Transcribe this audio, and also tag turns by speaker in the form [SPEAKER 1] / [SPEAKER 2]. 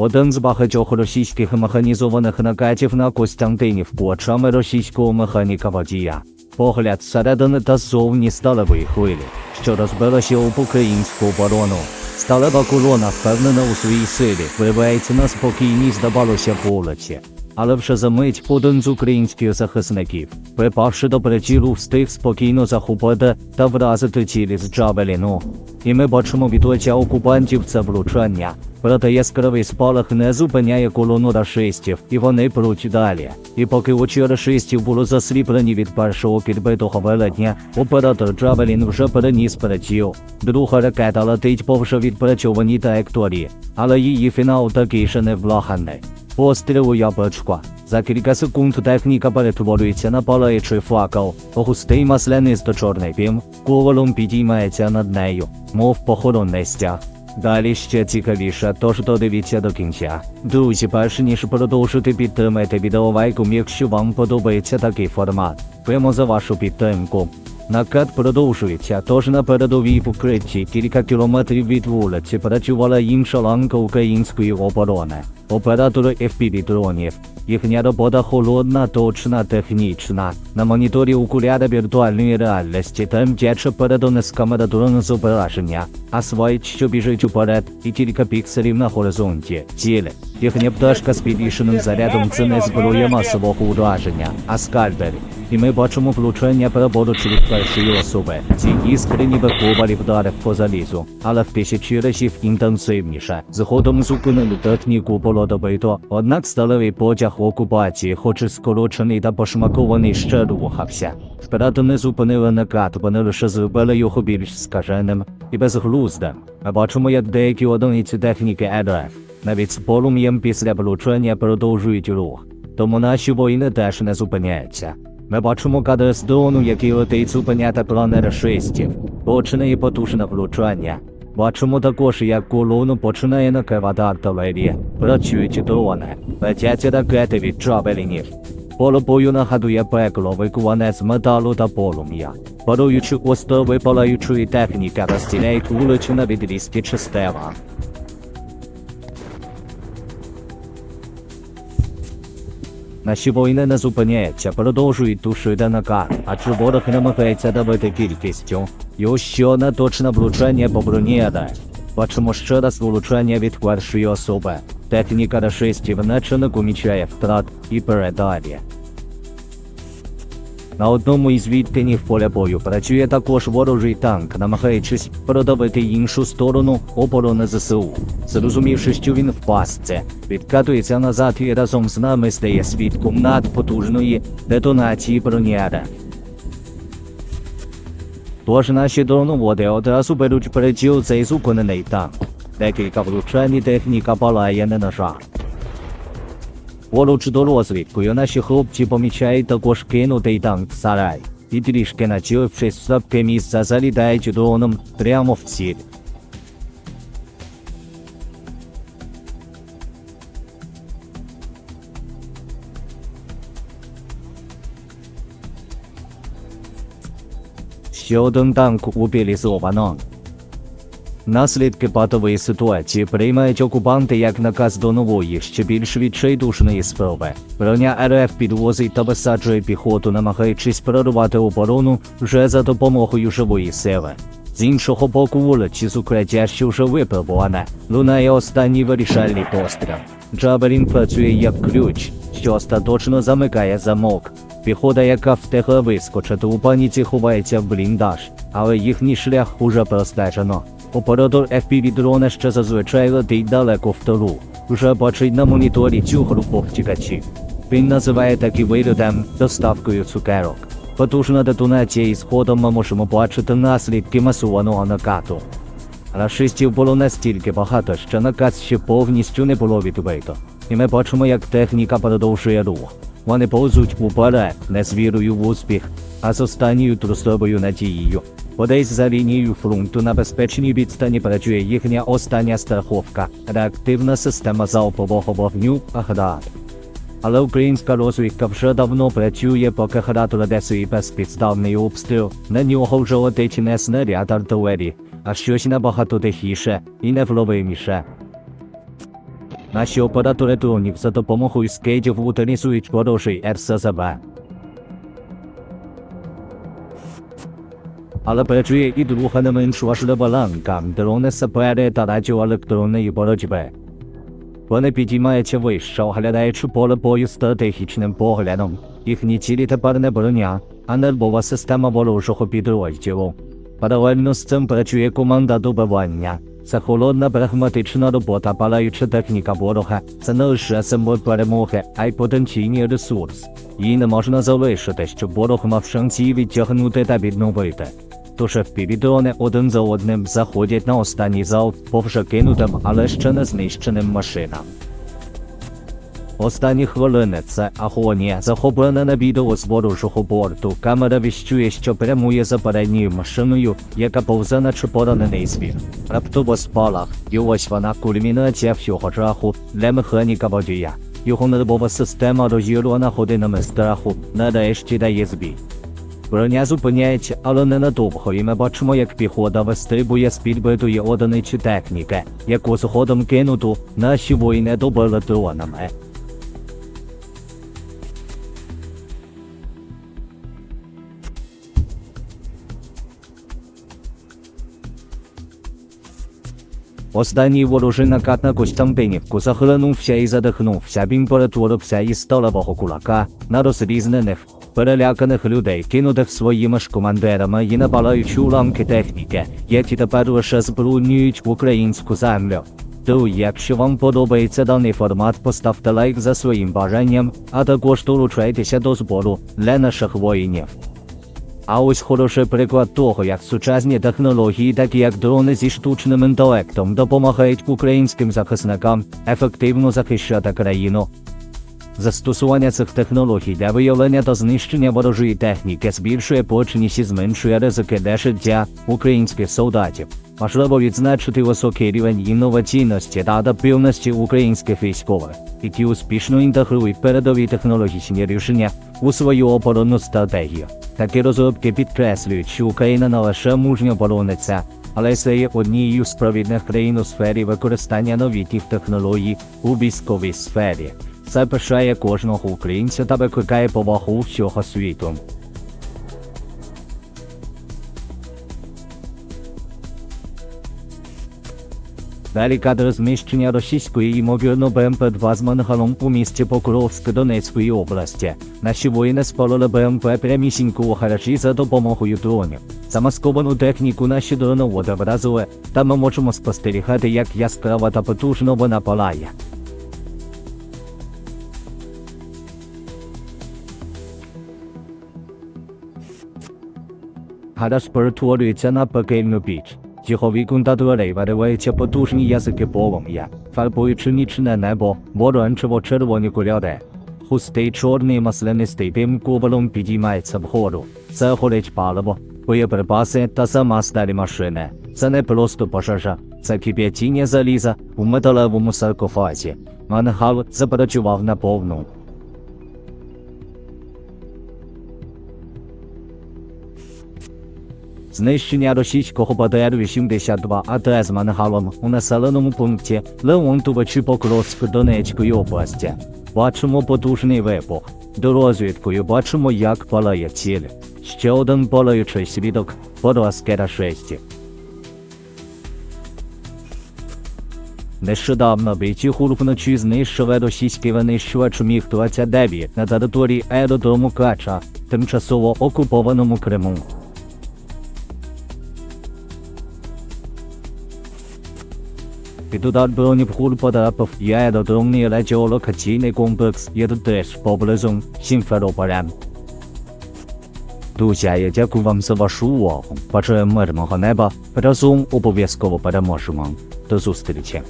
[SPEAKER 1] Один з багатьох російських механізованих накатів на Костянтинів очами російського механіка водія. Погляд зсередини та ззовні сталевої хвилі, що розбилася об українську оборону. Сталева колона, впевнена у своїй силі, виривається на спокійній, здавалося, вулиці. Але вже за мить один з українських захисників, припавши до причілу, встиг спокійно захопити та вразити цілі з Джавеліну. І ми бачимо від лиця окупантів це влучання. Проте яскравий спалах не зупиняє колону рашистів, і вони пруть далі. І поки очі рашистів були засліплені від першого підбитого велетня, оператор Джавелін вже переніс перетіл. Друга ракета летить по вже відпрацьованій траєкторії, але її фінал такий ще не влаганий. Пострілу яблучко. За кілька секунд техніка перетворюється на палаючий факел. Густий маслянисто-чорний пім куполом підіймається над нею, мов похоронний стяг. Далі ще цікавіше, тож додивіться до кінця. Друзі, перш ніж продовжити підтримайте відеолайком, якщо вам подобається такий формат. Прямо за вашу підтримку. Накат продовжується, тож на передовій покритті кілька кілометрів від вулиці працювала інша ланка української оборони. Оператори FPV дронів. Їхня робота холодна, точна, технічна. На моніторі окуляри віртуальної реальності тремтяче передане з камера дрон зображення, асфальт, що біжить уперед, і кілька пікселів на горизонті. Цілі. Їхня пташка з підвішеним зарядом це не зброя масового ураження, а скальпель. І ми бачимо влучення переборочі від першої особи. Ці іскри ніби ковалі вдарив по залізу, але в тисячі разів інтенсивніше. Згодом зупинили техніку було добито, однак сталевий потяг окупації, хоч і скорочений та пошмакований, ще рухався. Вперед не зупинили накат, вони лише зробили його більш скаженим і безглуздим. Ми бачимо, як деякі одиниці техніки РФ навіть з полум'ям після влучення продовжують рух. Тому наші воїни теж не зупиняються. Ми бачимо кадр з дрону, який летить зупиняти плани рашистів. Починає потужне влучання. Бачимо також, як колону починає накривати артилерія. Працюють дрони, летять ракети від джавелінів. Поле бою нагадує пекло, викуване з металу та полум'я. Паруючи острови палаючої техніки, розділяють вулицю на відрізки частина. Наші воїни не зупиняються, продовжують тушити накат, адже ворог намагається давити кількістю. І ще одне точне влучання по броні АД. Бачимо ще раз влучання від першої особи. Техніка рашистів наче не помічає втрат і передалі. На одному із відтинів поля бою працює також ворожий танк, намагаючись продавити іншу сторону оборони ЗСУ. Зрозумівши, що він в пастці, відкатується назад і разом з нами стає свідком надпотужної детонації броніари. Тож наші дроноводи одразу беруть приціл цей зупинений танк. Декілька влучань і техніка палає не на жарт. Поруч до розвідкою наші хлопці помічають також кинутий танк сарай. І трішки націлившись в слабке місце, залітають дроном прямо в ціль. Ще один танк утилізовано. Наслідки патової ситуації приймають окупанти як наказ до нової, ще більш відчайдушної спроби. Броня РФ підвозить та висаджує піхоту, намагаючись прорвати оборону вже за допомогою живої сили. З іншого боку вулиці з укриття, що вже випробуване, лунає останній вирішальний постріл. Джаберін працює як ключ, що остаточно замикає замок. Піхота, яка встигла вискочити у паніці, ховається в бліндаж, але їхній шлях уже простежено. Оператор FPV дрона ще зазвичай летить далеко в тилу. Вже бачить на моніторі цю групу втікачів. Він називає такі вильотем доставкою цукерок. Потужна детонація і згодом ми можемо бачити наслідки масованого накату. Рашистів було настільки багато, що наказ ще повністю не було відбито. І ми бачимо, як техніка продовжує рух. Вони повзуть уперед, не з вірою в успіх, а з останньою трусовою надією. Подесь за лінією фронту на безпечній відстані працює їхня остання страховка, реактивна система залпового вогню «Аград». Але українська розвідка вже давно працює, поки град веде свій безпідставний обстріл. На нього вже летить не снаряд артилерії, а щось набагато тихіше і невловиміше. Наші оператори дронів за допомогою скейтів утилізують ворожий РСЗВ. Але працює і менш важлива ланка – дрони сапери та радіоелектронної боротьби. Вони підіймаються вище, оглядаючи поле бою стратегічним поглядом. Їхні цілі тепер не броня, а нервова система ворожого підрозділу. Паралельно з цим працює команда добивання. Це холодна прагматична робота, палаюча техніка ворога. Це не лише символ перемоги, а й потенційний ресурс. Її не можна залишити, щоб ворог мав шанс її відтягнути та відновити. Тож впівдрони один за одним заходять на останній залп по вже кинутим, але ще не знищеним машинам. Останні хвилини це агонія, захоплена на відео з ворожого борту. Камера віщує, що прямує за передньою машиною, яка повзе наче поранений звір. Раптово спалах, і ось вона кульмінація всього жаху для механіка водія. Його нервова система розірвана годинами страху, нарешті дає збій. Броня зупиняється, але ненадовго, і ми бачимо, як піхота вистрибує з підбитої одиниці техніки, яку згодом кинуту наші воїни добили дронами. Останній ворожий накат на Костянтинівку захлинувся і задихнувся. Він перетворився із сталевого кулака на розрізнених, переляканих людей, кинутих своїми ж командирами і напалаючи уламки техніки, які тепер лише збрунюють українську землю. Друзі, якщо вам подобається даний формат, поставте лайк за своїм бажанням, а також долучайтеся до збору для наших воїнів. А ось хороший приклад того, як сучасні технології, такі як дрони зі штучним інтелектом, допомагають українським захисникам ефективно захищати країну. Застосування цих технологій для виявлення та знищення ворожої техніки збільшує точність і зменшує ризики для життя українських солдатів. Важливо відзначити високий рівень інноваційності та адаптивності українських військових, які успішно інтегрують передові технологічні рішення у свою оборонну стратегію. Такі розробки підкреслюють, що Україна не лише мужньо борониться, але й стає однією з провідних країн у сфері використання новітніх технологій у військовій сфері. Це пишає кожного українця та викликає повагу всього світу. Далі кадр зміщення російської ймовірно БМП-2 з мангалом у місті Покровськ Донецької області. Наші воїни спалили БМП прямісінько у гаражі за допомогою дронів. Замасковану техніку наші дроноводи вразили, та ми можемо спостерігати, як яскраво та потужно вона палає. Перетворюється на пекельну піч. Та дверей вириваються потужні язики полум'я, фарбуючи нічне небо в оранжево-червоні кольори. Густий чорний маслянистий дим кувалом підіймається вгору. Це горить паливо, боєприпаси та сама старі машини. Це не просто пожежа, це кип'ятіння заліза у металевому саркофазі. Мангал запрацював наповну. Знищення російського БТР-82 АТ з мангалом у населеному пункті Леонтовичі Покровськ Донецької області. Бачимо потужний вибух. До розвідкою бачимо, як палає ціль. Ще один палаючий свідок поразки рашистів. Нещодавно бійці ГУР вночі знищили російський винищувач Міг-29 на території аеродрому Кача, тимчасово окупованому Криму. Під удар дронів ГУР потрапив і аеродромний радіолокаційний комплекс ЄРДЕШ поблизу Сімферополя. Друзі, я дякую вам за вашу увагу. Бажаю мирного неба. Разом обов'язково переможемо. До зустрічі.